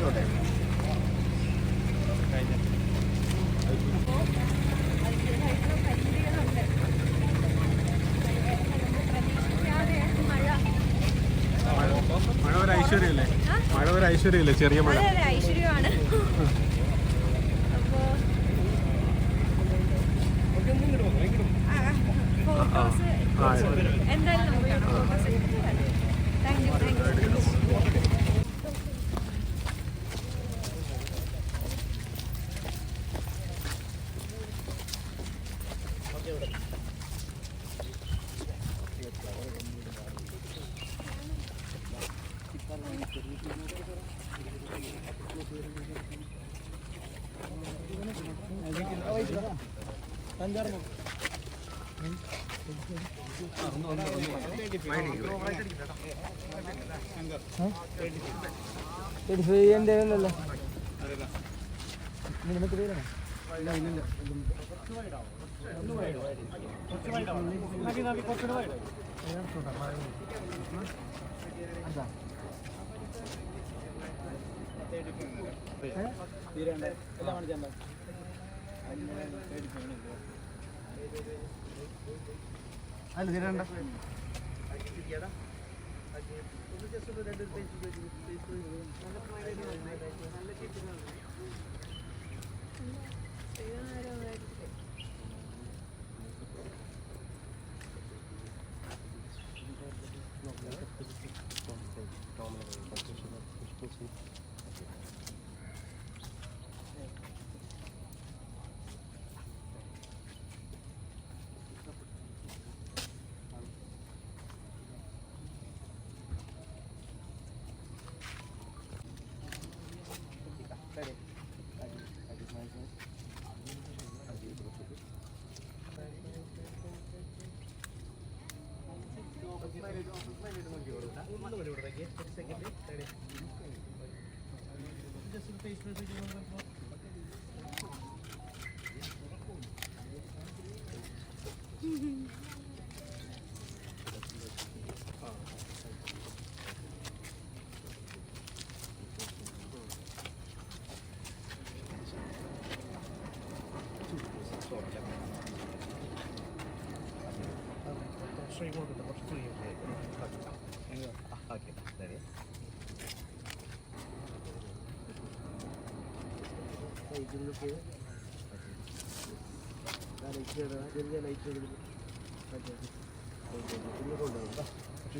ആയിക്കോട്ടെ മഴ ഒരു ഐശ്വര്യല്ലേ? മഴ ഒരു ഐശ്വര്യല്ലേ? ചെറിയ മഴ. എന്റെ അല്ലല്ലോ നിനക്ക് പേരാണോ ഇല്ല ഇല്ല തീരണ്ട എല്ലാം കാണിച്ചാൽ അല്ല തീരണ്ട ജസ്റ്റ് ഫേസ് മെസ്സേജ് നോക്കുമ്പോൾ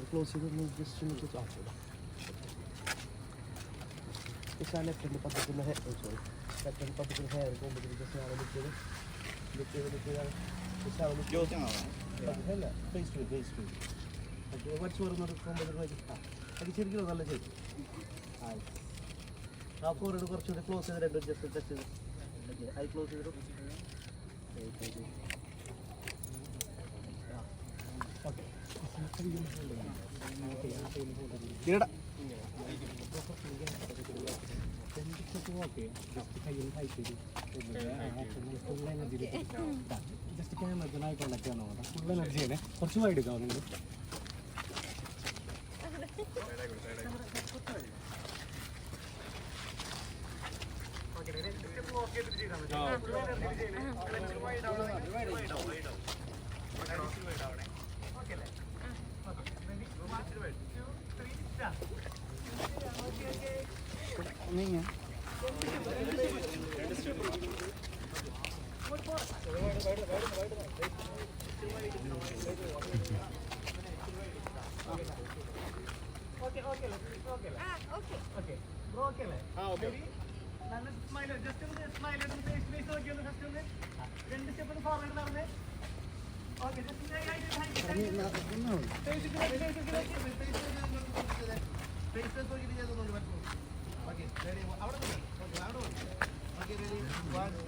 ക്ലോസ് ചെയ്ത് ജസ്റ്റ് ഒന്ന് ആക്കിയിടാം പക്ഷേ left hand പക്കത്തുള്ള hair sorry left hand പക്കത്തുള്ള hair പോകുമ്പോൾ ജസ്റ്റ് ആളെ ലിക്ക് ചെയ്ത് ലിക്ക് ചെയ്ത് ലിക്ക് ചെയ്താൽ ജസ്റ്റ് ആളെ ലിക്ക് ചെയ്ത് അല്ല ഫേസ് ടു ഫേസ് ടു പോകുമ്പോൾ ആ അത് ശരിക്കും നല്ല ചെയ്തു ആയി ആ ഫോറോട് കുറച്ചുകൂടി ക്ലോസ് ചെയ്ത് രണ്ടും ജസ്റ്റ് ടച്ച് ചെയ്ത് ഓക്കെ ഐ ക്ലോസ് ചെയ്തിട്ട് ഓക്കെ ഇട ജസ്റ്റ് ക്യാമറ കോണ്ടാക്ട് നോക്കാം ഫുൾ എനർജി ആണ്? കുറച്ച് വൈഡ് എടുക്കാം നിങ്ങൾ ഒരുക്കങ്ങൾ ഏതുവരെ നടന്നുകൊണ്ടിരിക്കുന്നുണ്ട് മഴ അല്ലേ നല്ല അതെ മഴ അല്ല നല്ല പെയ്യില്ലാന്നാണ് അല്ല നല്ല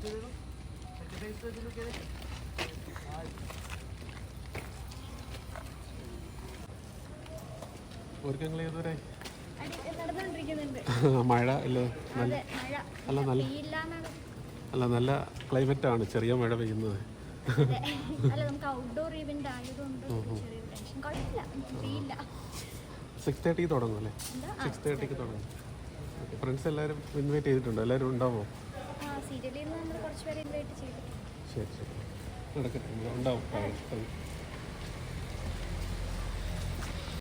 ക്ലൈമറ്റ് ആണ് ചെറിയ മഴ അല്ലേ. അല്ല നല്ല ഔട്ട്ഡോർ നല്ല ആയതുകൊണ്ട് ആണ് ചെറിയ മഴ പെയ്യുന്നത്. സിക്സ് തേർട്ടിക്ക് തുടങ്ങും അല്ലേ? സിക്സ് തേർട്ടിക്ക് തുടങ്ങും. ഫ്രണ്ട്സ് എല്ലാവരും ഇൻവൈറ്റ് ചെയ്തിട്ടുണ്ടോ? എല്ലാവരും ഉണ്ടാവോ? ആ സീരിയലിൽ നിന്ന് നമ്മൾ കുറച്ച് പേരെ ഇൻവൈറ്റ് ചെയ്തു. ശരി ശരി. നടക്കട്ടെ ഉണ്ടാവും.